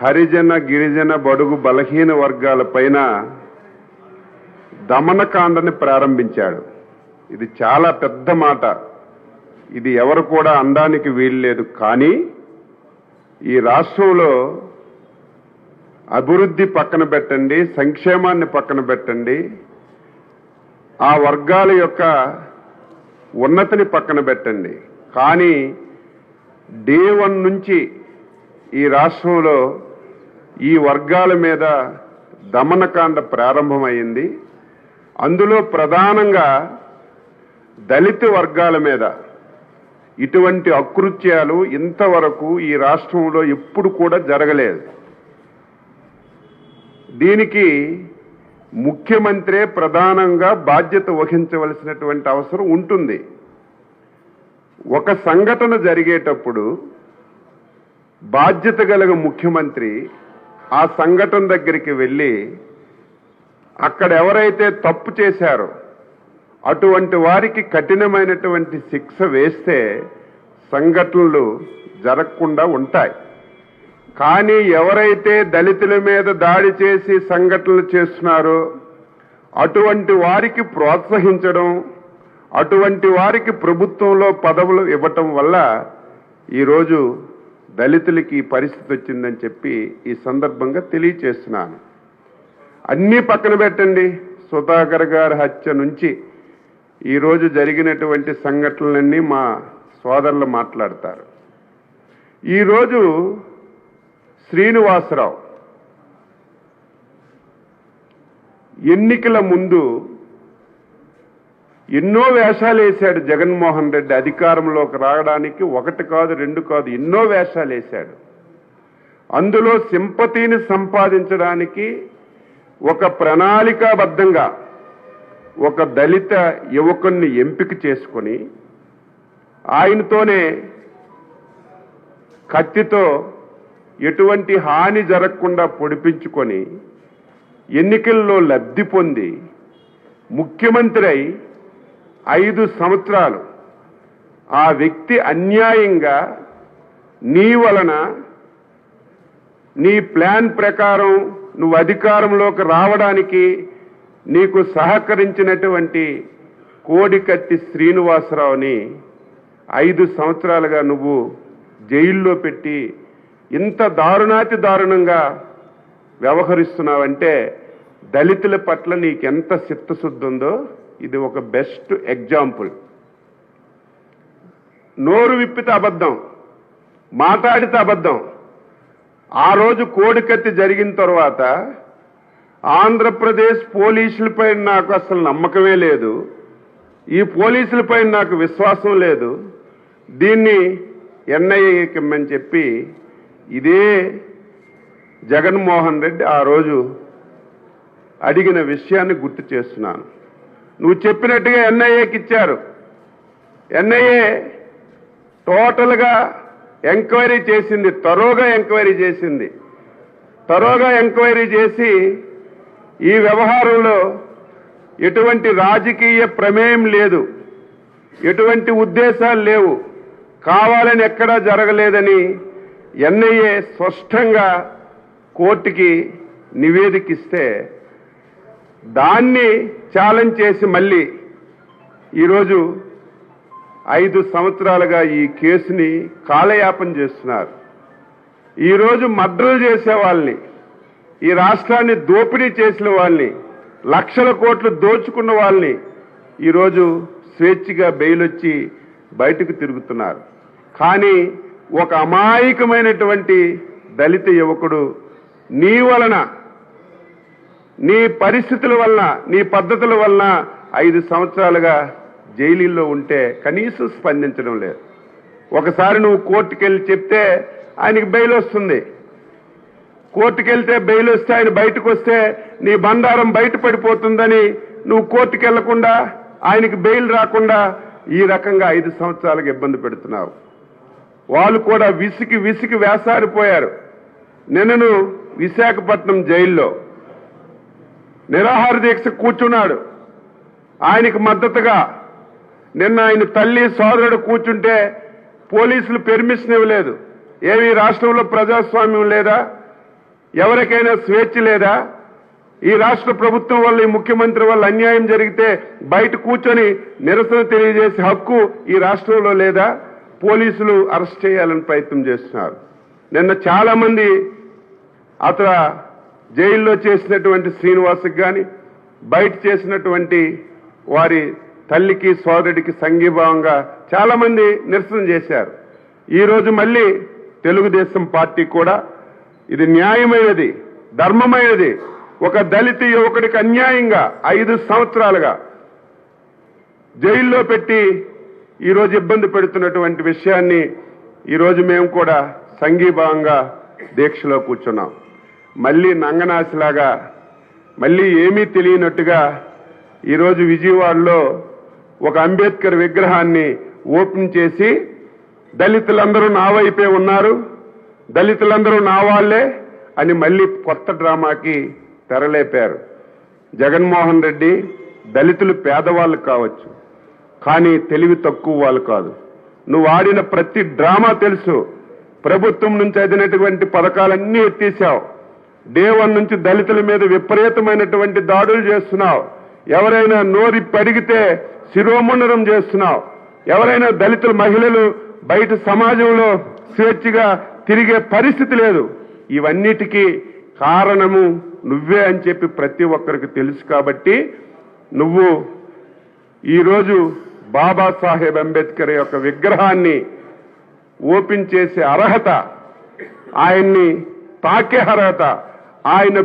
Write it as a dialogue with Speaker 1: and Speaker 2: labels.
Speaker 1: హరిజన గిరిజన బడుగు బలహీన వర్గాల పైన దమనకాండని ప్రారంభించాడు. ఇది చాలా పెద్ద మాట. ఇది ఎవరు కూడా అందానికి వీల్లేదు కానీ ఈ రాష్ట్రంలో అభివృద్ధి పక్కన పెట్టండి సంక్షేమాన్ని పక్కన పెట్టండి ఆ వర్గాల యొక్క ఉన్నతిని పక్కన పెట్టండి. కానీ డే వన్ నుంచి ఈ రాష్ట్రంలో ఈ వర్గాల మీద దమనకాండ ప్రారంభమైంది. అందులో ప్రధానంగా దళిత వర్గాల మీద ఇటువంటి అకృత్యాలు ఇంతవరకు ఈ రాష్ట్రంలో ఎప్పుడు కూడా జరగలేదు. దీనికి ముఖ్యమంత్రే ప్రధానంగా బాధ్యత వహించవలసినటువంటి అవసరం ఉంటుంది. ఒక సంఘటన జరిగేటప్పుడు బాధ్యత గల ముఖ్యమంత్రి ఆ సంఘటన దగ్గరికి వెళ్ళి అక్కడ ఎవరైతే తప్పు చేశారో అటువంటి వారికి కఠినమైనటువంటి శిక్ష వేస్తే సంఘటనలు జరగకుండా ఉంటాయి. కానీ ఎవరైతే దళితుల మీద దాడి చేసి సంఘటనలు చేస్తున్నారో అటువంటి వారికి ప్రోత్సహించడం అటువంటి వారికి ప్రభుత్వంలో పదవులు ఇవ్వటం వల్ల ఈరోజు దళితులకి ఈ పరిస్థితి వచ్చిందని చెప్పి ఈ సందర్భంగా తెలియచేస్తున్నాను. అన్నీ పక్కన పెట్టండి. సుధాకర్ గారి హత్య నుంచి ఈరోజు జరిగినటువంటి సంఘటనలన్నీ మా సోదరులు మాట్లాడతారు. ఈరోజు శ్రీనివాసరావు ఎన్నికల ముందు ఎన్నో వేషాలు వేశాడు జగన్మోహన్ రెడ్డి అధికారంలోకి రావడానికి ఒకటి కాదు రెండు కాదు ఎన్నో వేషాలు వేశాడు. అందులో సింపతిని సంపాదించడానికి ఒక ప్రణాళికాబద్ధంగా ఒక దళిత యువకుణ్ణి ఎంపిక చేసుకొని ఆయనతోనే కత్తితో ఎటువంటి హాని జరగకుండా పొడిపించుకొని ఎన్నికల్లో లబ్ధి పొంది ముఖ్యమంత్రి అయి ఐదు సంవత్సరాలు. ఆ వ్యక్తి అన్యాయంగా నీ వలన నీ ప్లాన్ ప్రకారం నువ్వు అధికారంలోకి రావడానికి నీకు సహకరించినటువంటి కోడికత్తి శ్రీనివాసరావుని ఐదు సంవత్సరాలుగా నువ్వు జైల్లో పెట్టి ఇంత దారుణాతి దారుణంగా వ్యవహరిస్తున్నావంటే దళితుల పట్ల నీకెంత చిత్తశుద్ధి ఉందో ఇది ఒక బెస్ట్ ఎగ్జాంపుల్. నోరు విప్పితే అబద్ధం మాట్లాడితే అబద్ధం. ఆ రోజు కోడికత్తి జరిగిన తర్వాత ఆంధ్రప్రదేశ్ పోలీసులపై నాకు అసలు నమ్మకమే లేదు. ఈ పోలీసులపై నాకు విశ్వాసం లేదు. దీన్ని ఎన్ఐఏకి ఇమ్మని చెప్పి ఇదే జగన్మోహన్ రెడ్డి ఆ రోజు అడిగిన విషయాన్ని గుర్తు చేస్తున్నాను. నువ్వు చెప్పినట్టుగా ఎన్ఐఏకి ఇచ్చారు. ఎన్ఐఏ టోటల్గా ఎంక్వైరీ చేసింది తరోగా ఎంక్వైరీ చేసింది. తరోగా ఎంక్వైరీ చేసి ఈ వ్యవహారంలో ఎటువంటి రాజకీయ ప్రమేయం లేదు. ఎటువంటి ఉద్దేశాలు లేవు. కావాలని ఎక్కడా జరగలేదని ఎన్ఐఏ స్పష్టంగా కోర్టుకి నివేదిక ఇస్తే దాన్ని ఛాలెంజ్ చేసి మళ్ళీ ఈరోజు ఐదు సంవత్సరాలుగా ఈ కేసుని కాలయాపన చేస్తున్నారు. ఈరోజు మర్డర్లు చేసే వాళ్ళని ఈ రాష్ట్రాన్ని దోపిడీ చేసిన వాళ్ళని లక్షల కోట్లు దోచుకున్న వాళ్ళని ఈరోజు స్వేచ్ఛగా బెయిల్ వచ్చి బయటకు తిరుగుతున్నారు. కానీ ఒక అమాయకమైనటువంటి దళిత యువకుడు నీ వలన నీ పరిస్థితుల వలన నీ పద్ధతుల వలన ఐదు సంవత్సరాలుగా జైలులో ఉంటే కనీసం స్పందించడం లేదు. ఒకసారి నువ్వు కోర్టుకెళ్ళి చెప్తే ఆయనకి బెయిల్ వస్తుంది. కోర్టుకెళ్తే బెయిల్ వస్తే ఆయన బయటకు వస్తే నీ బండారం బయట పడిపోతుందని నువ్వు కోర్టుకు వెళ్ళకుండా ఆయనకి బెయిల్ రాకుండా ఈ రకంగా ఐదు సంవత్సరాలకు ఇబ్బంది పెడుతున్నావు. వాళ్ళు కూడా విసికి విసికి వేసారిపోయారు. నిన్నను విశాఖపట్నం జైల్లో నిరాహార దీక్ష కూర్చున్నాడు. ఆయనకు మద్దతుగా నిన్న ఆయన తల్లి సోదరుడు కూర్చుంటే పోలీసులు పెర్మిషన్ ఇవ్వలేదు. ఏమి రాష్ట్రంలో ప్రజాస్వామ్యం లేదా? ఎవరికైనా స్వేచ్ఛ లేదా? ఈ రాష్ట్ర ప్రభుత్వం వల్ల ఈ ముఖ్యమంత్రి వల్ల అన్యాయం జరిగితే బయట కూర్చొని నిరసన తెలియజేసే హక్కు ఈ రాష్ట్రంలో లేదా? పోలీసులు అరెస్ట్ చేయాలని ప్రయత్నం చేస్తున్నారు. నిన్న చాలా మంది అతను జైల్లో చేసినటువంటి శ్రీనివాస్కి కానీ బయట చేసినటువంటి వారి తల్లికి సోదరుడికి సంఘీభావంగా చాలామంది నిరసన చేశారు. ఈ రోజు మళ్ళీ తెలుగుదేశం పార్టీ కూడా ఇది న్యాయమైనది ధర్మమైనది. ఒక దళిత యువకుడికి అన్యాయంగా ఐదు సంవత్సరాలుగా జైల్లో పెట్టి ఈరోజు ఇబ్బంది పెడుతున్నటువంటి విషయాన్ని ఈరోజు మేము కూడా సంఘీభావంగా దీక్షలో కూర్చున్నాం. మళ్ళీ నంగనాశిలాగా మళ్ళీ ఏమీ తెలియనట్టుగా ఈరోజు విజయవాడలో ఒక అంబేద్కర్ విగ్రహాన్ని ఓపెన్ చేసి దళితులందరూ నా వైపే ఉన్నారు దళితులందరూ నా వాళ్ళే అని మళ్ళీ కొత్త డ్రామాకి తెరలేపారు. జగన్మోహన్ రెడ్డి దళితులు పేదవాళ్ళు కావచ్చు కానీ తెలివి తక్కువ వాళ్ళు కాదు. నువ్వు ఆడిన ప్రతి డ్రామా తెలుసు. ప్రభుత్వం నుంచి అదినటువంటి పథకాలన్నీ ఎత్తేసావు. డే వన్ నుంచి దళితుల మీద విపరీతమైనటువంటి దాడులు చేస్తున్నావు. ఎవరైనా నోరి పడిగితే శిరోముండనం చేస్తున్నావు. ఎవరైనా దళితుల మహిళలు బయట సమాజంలో స్వేచ్ఛగా తిరిగే పరిస్థితి లేదు. ఇవన్నిటికీ కారణము నువ్వే అని చెప్పి ప్రతి ఒక్కరికి తెలుసు కాబట్టి నువ్వు ఈరోజు బాబాసాహెబ్ అంబేద్కర్ యొక్క విగ్రహాన్ని ఓపెన్ చేసే అర్హత ఆయన్ని తాకే అర్హత ఆయన